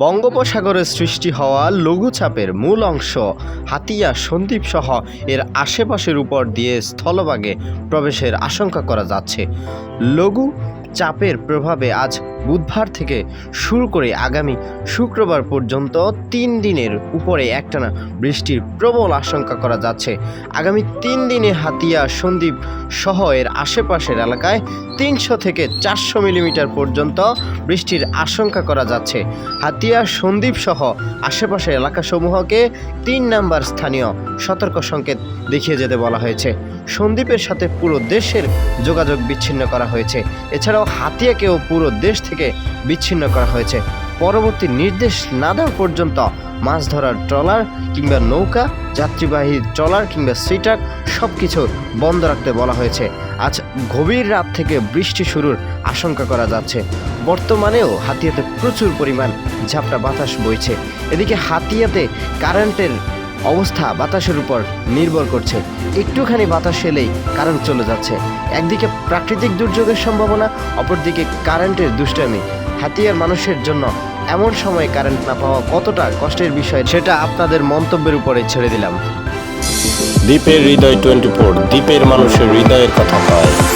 বঙ্গোপসাগরে সৃষ্টি হওয়া লঘুচাপের মূল অংশ হাতিয়া সন্দ্বীপ সহ এর আশেপাশের উপর দিয়ে স্থলভাগে প্রবেশের আশঙ্কা করা যাচ্ছে। লঘু চাপের প্রভাবে আজ বুধবার থেকে শুরু করে আগামী শুক্রবার পর্যন্ত তিন দিনের উপরে একটানা বৃষ্টির প্রবল আশঙ্কা করা যাচ্ছে। আগামী তিন দিনে হাতিয়া, সন্দ্বীপ সহ এর আশেপাশের এলাকায় তিনশো থেকে চারশো মিলিমিটার পর্যন্ত বৃষ্টির আশঙ্কা করা যাচ্ছে। হাতিয়া, সন্দ্বীপ সহ আশেপাশের এলাকাসমূহকে তিন নাম্বার স্থানীয় সতর্ক সংকেত দেখিয়ে যেতে বলা হয়েছে। সন্দ্বীপের সাথে পুরো দেশের যোগাযোগ বিচ্ছিন্ন করা হয়েছে। এছাড়াও হাতিয়াকেও পুরো দেশ থেকে বিচ্ছিন্ন করা হয়েছে। পরবর্তী নির্দেশ না দেওয়া পর্যন্ত মাছ ধরার ট্রলার কিংবা নৌকা, যাত্রীবাহী ট্রলার কিংবা সিটার সব কিছু বন্ধ রাখতে বলা হয়েছে। আজ গভীর রাত থেকে বৃষ্টি শুরুর আশঙ্কা করা যাচ্ছে। বর্তমানেও হাতিয়াতে প্রচুর পরিমাণ ঝাপটা বাতাস বইছে। এদিকে হাতিয়াতে কারেন্টের অবস্থা বাতাসের উপর নির্ভর করছে। একটুখানি বাতাস এলেই কারেন্ট চলে যাচ্ছে। একদিকে প্রাকৃতিক দুর্যোগের সম্ভাবনা, অপরদিকে কারেন্টের দুষ্টামি। হাতিয়ার মানুষের জন্য এমন সময় কারেন্ট না পাওয়া কতটা কষ্টের বিষয়, সেটা আপনাদের মন্তব্যের উপরে ছেড়ে দিলাম। দ্বীপের হৃদয় টোয়েন্টি ফোর দ্বীপের মানুষের হৃদয়ের কথা কয়।